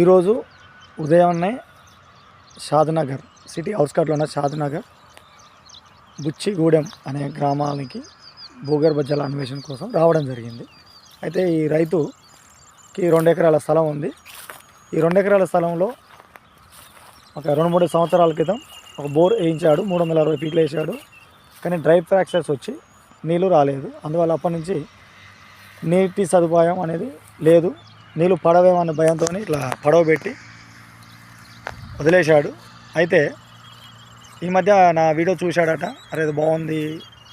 ఈరోజు ఉదయాన్నే షాద్నగర్ సిటీ అవుట్స్కట్లో ఉన్న షాద్నగర్ బుచ్చిగూడెం అనే గ్రామానికి భూగర్భ జల అన్వేషణ కోసం రావడం జరిగింది. అయితే ఈ రైతుకి రెండు ఎకరాల స్థలం ఉంది. ఈ రెండు ఎకరాల స్థలంలో ఒక రెండు మూడు సంవత్సరాల క్రితం ఒక బోర్ వేయించాడు మూడు వందల అరవై ఫీట్లు వేసాడు కానీ డ్రై ఫ్రాక్చర్స్ వచ్చి నీళ్ళు రాలేదు. అందువల్ల అప్పటి నుంచి నీటి సదుపాయం అనేది లేదు. నీళ్ళు పడవేమన్న భయంతో ఇట్లా పడవ పెట్టి వదిలేశాడు. అయితే ఈ మధ్య నా వీడియో చూశాడట. అరే ఇది బాగుంది.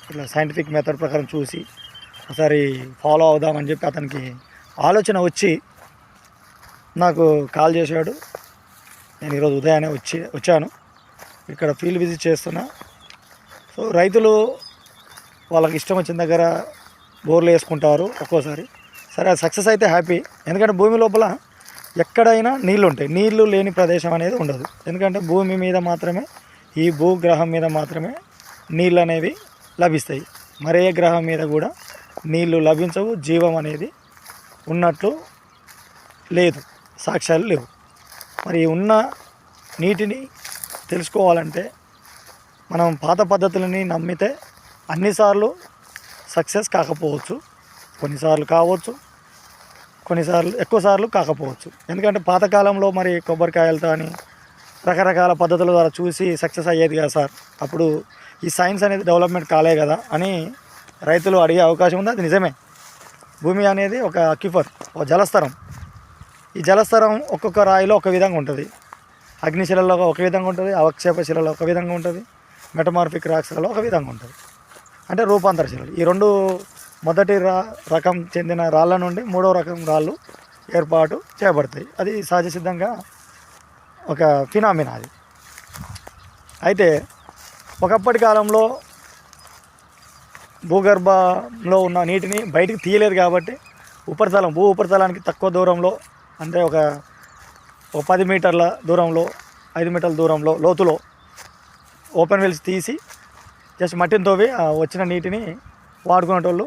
ఇట్లా సైంటిఫిక్ మెథడ్ ప్రకారం చూసి ఒకసారి ఫాలో అవుదామని చెప్పి అతనికి ఆలోచన వచ్చి నాకు కాల్ చేశాడు. నేను ఈరోజు ఉదయాన్నే వచ్చి వచ్చాను. ఇక్కడ ఫీల్డ్ విజిట్ చేస్తున్నా. సో రైతులు వాళ్ళకి ఇష్టం వచ్చిన దగ్గర బోర్లు వేసుకుంటారు ఒక్కోసారి. సరే సక్సెస్ అయితే హ్యాపీ. ఎందుకంటే భూమి లోపల ఎక్కడైనా నీళ్ళు ఉంటాయి నీళ్ళు లేని ప్రదేశం అనేది ఉండదు. ఎందుకంటే భూమి మీద మాత్రమే ఈ భూగ్రహం మీద మాత్రమే నీళ్ళు అనేవి లభిస్తాయి. మరే గ్రహం మీద కూడా నీళ్ళు లభించవు జీవం అనేది ఉన్నట్లు లేదు సాక్ష్యాలు లేవు. మరి ఉన్న నీటిని తెలుసుకోవాలంటే మనం పాత పద్ధతులని నమ్మితే అన్నిసార్లు సక్సెస్ కాకపోవచ్చు. కొన్నిసార్లు కావచ్చు కొన్నిసార్లు ఎక్కువసార్లు కాకపోవచ్చు. ఎందుకంటే పాతకాలంలో మరి కొబ్బరికాయలతో అని రకరకాల పద్ధతుల ద్వారా చూసి సక్సెస్ అయ్యేది కదా సార్. అప్పుడు ఈ సైన్స్ అనేది డెవలప్మెంట్ కాలే కదా అని రైతులు అడిగే అవకాశం ఉంది. అది నిజమే. భూమి అనేది ఒక అక్యుఫర్ ఒక జలస్తరం. ఈ జలస్తరం ఒక్కొక్క రాయిలో ఒక విధంగా ఉంటుంది. అగ్నిశిలలో ఒక విధంగా ఉంటుంది అవక్షేప శిలలో ఒక విధంగా ఉంటుంది మెటమార్ఫిక్ రాక్స్లలో ఒక విధంగా ఉంటుంది. అంటే రూపాంతర శిలలు. ఈ రెండు మొదటి రా రకం చెందిన రాళ్ళ నుండి మూడో రకం రాళ్ళు ఏర్పాటు చేయబడతాయి. అది సహజ సిద్ధంగా ఒక ఫినామినా అది. అయితే ఒకప్పటి కాలంలో భూగర్భంలో ఉన్న నీటిని బయటికి తీయలేదు కాబట్టి ఉపరితలం భూ ఉపరితలానికి తక్కువ దూరంలో అంటే ఒక ఒక పది మీటర్ల దూరంలో ఐదు మీటర్ల దూరంలో లోతులో ఓపెన్ వెల్స్ తీసి జస్ట్ మట్టిని తోవి వచ్చిన నీటిని వాడుకునేటోళ్ళు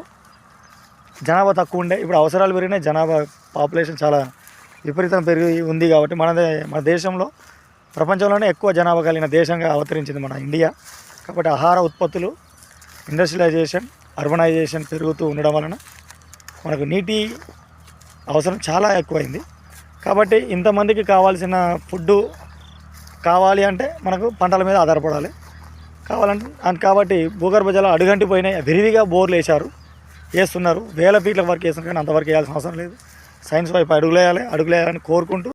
జనాభా తక్కువ ఉండే. ఇప్పుడు అవసరాలు పెరిగినాయి. జనాభా పాపులేషన్ చాలా విపరీతం పెరిగి ఉంది కాబట్టి మన మన దేశంలో ప్రపంచంలోనే ఎక్కువ జనాభా కలిగిన దేశంగా అవతరించింది మన ఇండియా. కాబట్టి ఆహార ఉత్పత్తులు ఇండస్ట్రియలైజేషన్ అర్బనైజేషన్ పెరుగుతూ ఉండడం వలన మనకు నీటి అవసరం చాలా ఎక్కువైంది. కాబట్టి ఇంతమందికి కావాల్సిన ఫుడ్డు కావాలి అంటే మనకు పంటల మీద ఆధారపడాలి. కావాలంటే కాబట్టి భూగర్భ జలాలు అడుగంటిపోయినాయి. విరివిగా బోర్లు వేశారు వేస్తున్నారు. వేల ఫీట్ల వరకు వేస్తున్నారు కానీ అంతవరకు వేయాల్సిన అవసరం లేదు. సైన్స్ వైపు అడుగులేయాలి అడుగులేయాలని కోరుకుంటూ